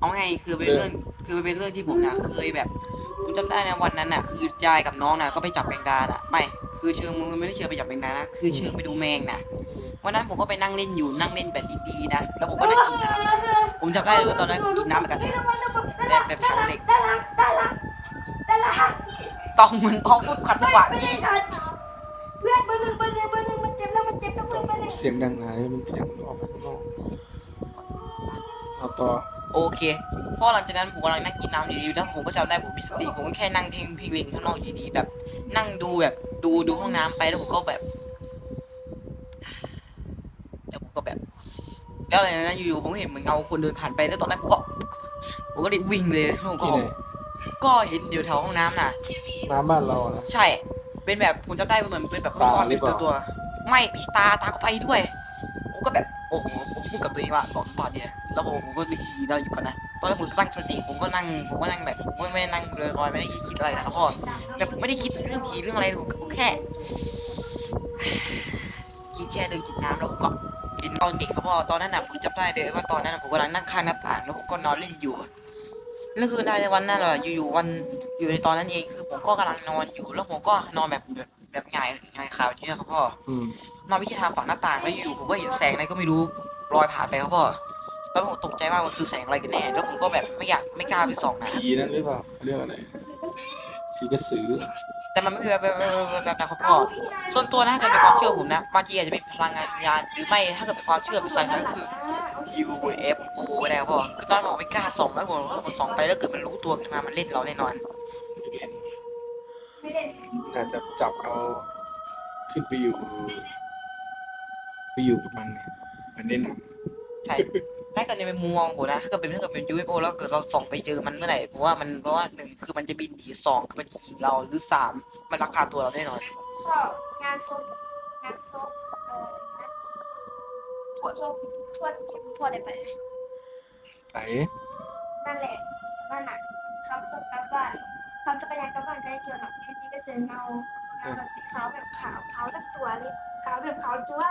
เอาไงคือเป็นเรื่องคือเป็นเรื่องที่ผมนะเคยแบบผมจำได้นะวันนั้นน่ะ คือยายกับน้องน่ะก็ไปจับแมงดาน่ะไม่คือเชิงมึงไม่ได้เชิงไปจับแมงดานะคือเชิงไปดูแมงน่ะวันนั้นผมก็ไปนั่งเล่นอยู่นั่งเล่นแบบดีๆนะแล้วผมก็นั่งกินน้ำนะผมจำได้เลยว่าตอนนั้นกินน้ำเหมือนกันแบบแบบถังเหล็กได้ละได้ละได้ละต้องมันต้องพูดขัดจังหวะนี้เพื่อนเบอร์หนึ่งเบอร์หนึ่งเบอร์หนึ่งมันเจ็บแล้วมันเจ็บต้องเบอร์หนึ่งเสียงดังหายมันเสียงออกไปข้างนอกเอาต่อ โอเคพอหลังจากนั้นผมกำลังนั่งกินน้ำอยู่ดีๆแล้วผมก็จำได้ผมมีสติผมก็แค่นั่งเพ่งเพ่งเล็งข้างนอกอยู่ดีๆแบบ นั่งดูแบบดูดูห้องน้ำไปแล้วผมก็แบบ แล้วผมก็แบบ แล้วอะไรนะอยู่ๆผมก็เห็นเหมือนเงาคนเดินผ่านไปแล้วตอนนั้นผมก็ผมก็รีบวิ่งเลยแล้วผมก็ที่ไหนก็เห็นอยู่แถวห้องน้ำน่ะ น้ำบ้านเราอะนะ ใช่ เป็นแบบผมจำได้ว่าเหมือนเป็นแบบตาก้อนๆหรืเป็อนเปตัวล่าตัวๆไม่พี่ตาตาก็ไปด้วย ผมก็แบบโอ้โหผม พูดกับตัวเองว่าหลอนบอดเนี่ยแล้วผมผมก็นึกดีเราอยู่ก่อนนะตอนแรกผมตั้งสติผมก็นั่งผมก็นั่งแบบผมก็ไม่ได้นั่งเลยลอยๆไม่ได้คิดอะไรนะครับพ่อแบบผมไม่ได้คิดเรื่องผีเรื่องอะไรผมผมแค่คิดแค่เดินกินน้ำแล้วผมก็เห็นตอนเด็กครับพ่อตอนนั้นน่ะผมจำได้เลยว่าตอนนั้นน่ะผมกำลังนั่งข้างหน้าต่างแล้วผมก็นอนเล่นอยู่แล้วคือในวันนั้นอะอยู่ๆวันอยู่ในตอนนั้นเองคือผมก็กำลังนอนอยู่ แล้วผมก็นอนแบบแบบแบบหงายหงายขาแบบนี้นะครับพ่ออืมนอนไปที่ทางฝั่งหน้าต่างแล้วอยู่ผมก็เห็นแสงอะไรก็ไม่รู้ ลอยผ่านไปครับพ่อแล้วผมตกใจมากมันคือแสงอะไรกันแน่แล้วผมก็แบบไม่อยากไม่กล้าไปส่องนะผีนั่นหรือเปล่าเรียกอะไรผีกระสือแต่มันไม่แบบแบบแบบแบบแบบนะครับพ่อส่วนตัวนะถ้าเกิดเป็นความเชื่อผมนะบางทีอาจจะเป็นพลังงานวิญญาณหรือไม่ถ้าเกิดเป็นความเชื่อเป็นสายพันธุ์ก็คือ UFO อะไรครับพ่อคือตอนนั้นผมไม่กล้าส่องแล้วผมผมส่องไปแล้วเกิดมันรู้ตัวขึ้นมามันเล่นเราแน่นอนไม่ได้อาจจะจับเอาขึ้นไปอยู่ ไปอยู่กับมันเนี่ย มันได้หนักใช่ถ้าเกิดในมุมมองผมนะถ้าเกิดเป็นถ้าเกิดเป็น UFO แล้วเกิดเราส่องไปเจอมันเมื่อไหร่เพราะว่ามันเพราะว่าหนึ่งคือมันจะบินหนีสองคือมันจะยิงเราหรือสามมันลักพาตัวเราแน่นอนชอบงานศพงานศพเอ่อทวดศพทวดทวดได้ไปไปนั่นแหละนั่นน่ะเขาก็กลับบ้านเขาจะไปยังกลับบ้านใกล้เกี่ยวหนักทีนี้ก็เจอเงาเงาแบบสีขาวแบบขาวขาวทั้งตัวเลยขาวแบบขาวจั๊ว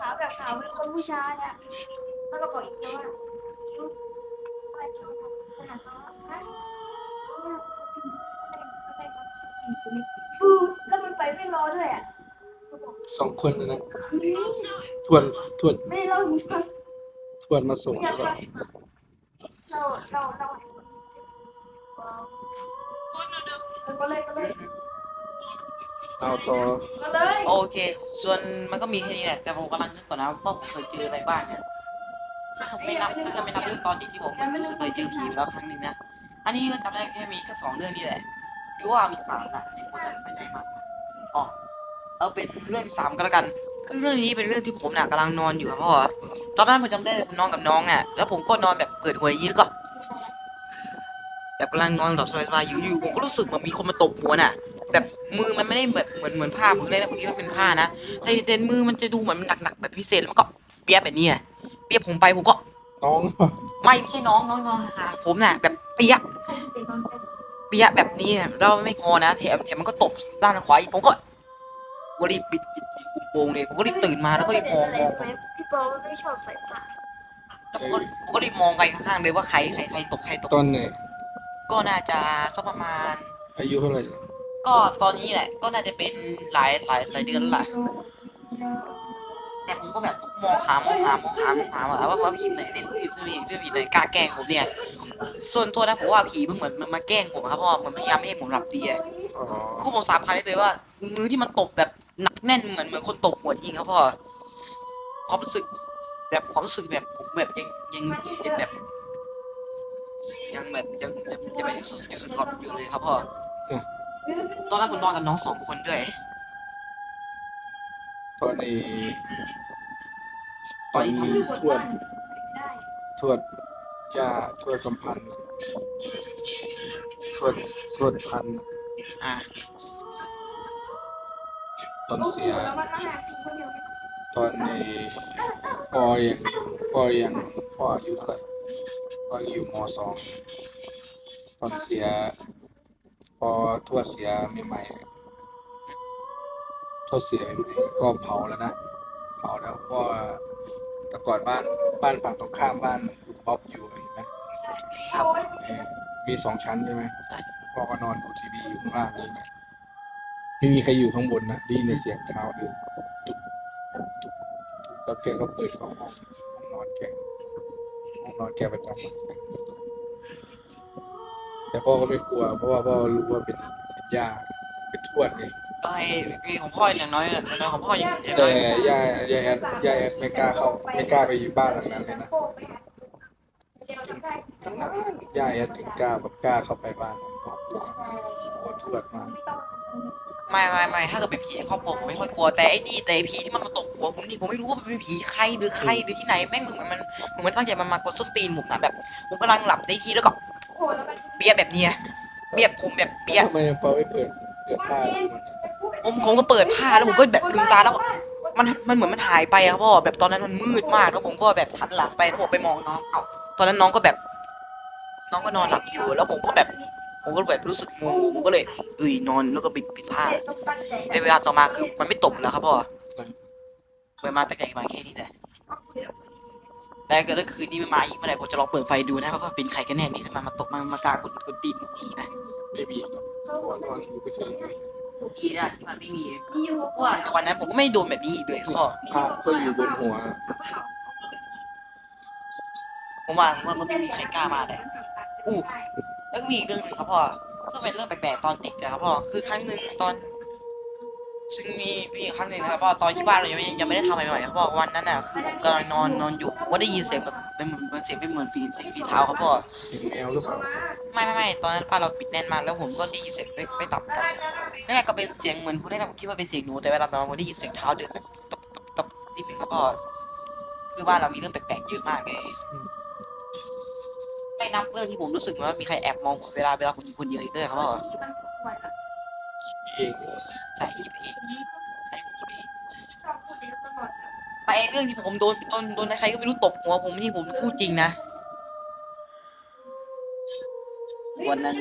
ขาวแบบขาวเป็นคนผู้ชายอะแล้วก็บอกอีกแล้วว่าคิ้วว่าคิ้วไปหาเขาฮะฟูแล้วมันไปไม่รอด้วยอะสองคนนะนะทวนทวนไม่ได้เล่าให้ฟังทวนมาส่งอหรืยาอกเปล่าเราเราเราก็เลยก็เลย เอาต่อก็เลยโอเค ส่วนมันก็มีแค่นี้แหละ แต่ผมกำลังนึกก่อนนะว่าผมเคยเจออะไรบ้างเนี่ยถ้าไม่นับถ้าเกิดไม่นับเรื่องตอนเด็กที่ผมรู้สึกเคยเจอผีมาแล้วครั้งหนึ่งนะ อันนี้ก็จำได้แค่มีแค่สองเรื่องนี้แหละหรือว่ามีสามนะที่ผมจำไม่ได้มากอ๋อเอาเป็นเรื่องที่สามก็แล้วกัน คือเรื่องนี้เป็นเรื่องที่ผมน่ะกำลังนอนอยู่ครับพ่อตอนนั้นผมจำได้เลยผมนอนกับน้องน่ะแล้วผมก็นอนแบบเปิดหัวอย่างนี้แล้วก็แบบกำลังนอนหลับสบายๆอยู่อยู่ผมก็รู้สึกเหมือนมีคนมาตบหัวน่ะ แบบมือมันไม่ได้แบบเหมือนเหมือนผ้ามือเลยนะผมคิดว่าเป็นผ้านะแต่แต่มือมันจะดูเหมือนมันหนักๆแบบพิเศษแล้วมันก็เปียบแบบนี้อะเปียบผมไปผมก็ น้องไม่ไม่ใช่น้องน้องน้องห่างผมน่ะ แบบเปียะเปียะแบบนี้อะแล้วไม่พอนะแถมแถมมันก็ตบด้านขวาอีกผมก็ก็รีบปิดปิดปิดคุมโปงเลยผมก็รีบตื่นมาแล้วก็รีบมองมองพี่ปอไม่ชอบใส่ผ้าแล้วผมก็ผมก็รีบมองไปข้างๆเลยว่าใครใครใครตบใครตบตอนไหนก็น่าจะสักประมาณอายุเท่าไหร่ ก็ตอนนี้แหละ ก็น่าจะเป็นหลายหลายหลายเดือนแล้วล่ะแต่ผมก็แบบมองหามองหามองหามองหาว่าว่าว่าผีไหนเล่นผีผีผีผีไหนกล้าแกล้งผมเนี่ย ส่วนตัวนะผมว่าผีมันเหมือนมันมาแกล้งผมครับเพราะว่ามันพยายามไม่ให้ผมหลับดีอะอ๋อคือผมสาบานได้เลยว่า มือที่มันตบแบบหนักแน่นเหมือนเหมือนคนตบหัวจริงครับพ่อความรู้สึกแบบความรู้สึกแบบผมแบบยังยังยังแบบ ยังแบบยังยังยังไม่รู้สึกยังรู้สึกหลอนอยู่เลยครับพ่อ ตอนนั้นผมนอนกับน้องสองคนด้วย ตอนนี้ตตออนนนี้นี้ทวดได้ทวดย่าทวดกำพันทวดทวดพันธุ์อ่าตอนเสียแล้วมันมาหาสิ่งคนเดียวตอนนี้ปอยังปอยังปออายุเท่าไหร่ปออยู่มสองตอนเสีย พอทวดเสียใหม่ๆทวดเสียใหม่ๆก็เผาแล้วนะเผาแล้วเพราะแต่ก่อนบ้านบ้านฝั่งตรงข้ามบ้านคุณป๊อปอยู่เห็นไหมมีสองชั้นใช่ไหมพ่อก็นอนดูทีวีอยู่ข้างล่างนี่นะไม่มีใครอยู่ข้างบนนะได้ยินเสียงเท้าเดินตุ๊บตุ๊บแล้วแกก็เปิดห้องห้องนอนแกห้องนอนแกประจำเสียงตุ๊บ แต่พ่อก็ไม่กลัว เพราะว่าพ่อรู้ว่าเป็นเป็นย่าเป็นทวดไงไอ้ไอ้ของพ่ออย่างน้อยอย่างน้อยของพ่ออย่างอย่างน้แต่อยย่าย่าแอดย่าแอดไม่กล้าเข้าไม่กล้าไปอยู่บ้านหลังนั้นเลยนะตั้งนานย่าแอดถึงกล้าแบบกล้าเข้าไปบ้านบอกตัวโอ้ทวดมากไม่ไม่ไม่ถ้าเกิดเป็นผีในครอบครัวผมไม่ค่อยกลัวแต่ไอ้นี่แต่ไอ้ผีที่มันมาตบหัวผมนี่ผมไม่รู้ว่ามันเป็นผีใครหรือใครหรือที่ไหนแม่งเหมือนมันเหมือนมันตั้งใจมันมากดส้นตีนผมนะแบบผมกำลังหลับในทีแล้วก็ เบียแบบเนี้ยเบียผมแบบเบียทำไมพอไม่เปิดเปิดผ้าดูมันผมผมก็เปิดผ้าแล้วผมก็แบบลืมตาแล้วก็มันมันเหมือนมันหายไปอะครับพ่อแบบตอนนั้นมันมืดมากแล้วผมก็แบบหันหลังไปแล้วผมไปมองน้องเอ้าตอนนั้นน้องก็แบบ น้องก็นอนหลับอยู่ แล้วผมก็แบบผมก็แบบรู้สึกงงผมก็เลยเอ้ยนอนแล้วก็ปิดปิดผ้าแต่เวลาต่อมาคือมันไม่ตบแล้วครับพ่อเปิดมาแต่ไกลมาแค่นี้แหละ แต่ก็ถ้าคืนนี้ไม่มาอีกเมื่อไหร่ผมจะลองเปิดไฟดูนะว่าเป็นใครกันแน่นี่ทำไมมาตบมามากากดกดตีนดีนะไม่มีหรอกเพราะว่านอนอยู่ไม่เคยเลยดีนะที่มันไม่มีเพราะว่าหลังจากวันนั้นผมก็ไม่โดนแบบนี้อีกเลยครับพ่อผ้าก็อยู่บนหัวผมว่าผมว่ามันไม่มีใครกล้ามาเลยอู้แล้วก็มีอีกเรื่องหนึ่งครับพ่อซึ่งเป็นเรื่องแปลกๆตอนเด็กนะครับพ่อคือครั้งหนึ่งตอน ซึ่งมีมีอีกครั้งหนึ่งนะครับพ่อตอนที่บ้านเรายังไม่ยังไม่ได้ทำใหม่ๆครับพ่อวันนั้นน่ะคือผมกำลังนอนนอนอยู่ผมก็ได้ยินเสียงแบบเป็นเหมือนเป็นเสียงเป็นเหมือนฝีเสียงฝีเท้าครับพ่อเห็นแมวหรือเปล่าไม่ไม่ไม่ตอนนั้นบ้านเราปิดแน่นมากแล้วผมก็ได้ยินเสียงไปไปตับกันแรกๆก็เป็นเสียงเหมือนผมได้ผมคิดว่าเป็นเสียงหนูแต่เวลาต่อมาผมได้ยินเสียงเท้าเดินแบบตับตับตับนิดนึงครับพ่อคือบ้านเรามีเรื่องแปลกๆเยอะมากเลยไม่นับเรื่องที่ผมรู้สึกว่ามีใครแอบมองผมเวลาเวลาผมอยู่คนเดียวอีกด้วยครับพ่อเอง เหรอใช่คิดเองใช่ผมคิดเองชอบพูดเอะตลอดไปไอ้เรื่องที่ผมโดนโดนโดนใครก็ไม่รู้ตบหัวผมนี่ผมพูดจริงนะวันนั้น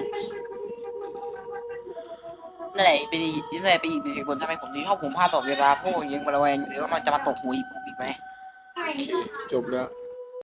นั่นแหละเป็นอีกนั่นแหละเป็นอีกหนึ่งเหตุผลทำไมผมถึงชอบผมผ้าตลอดเวลาเพราะผมยังระแวงอยู่เลยว่ามันจะมาตบหัวอีกผมอีกไหม จบแล้ว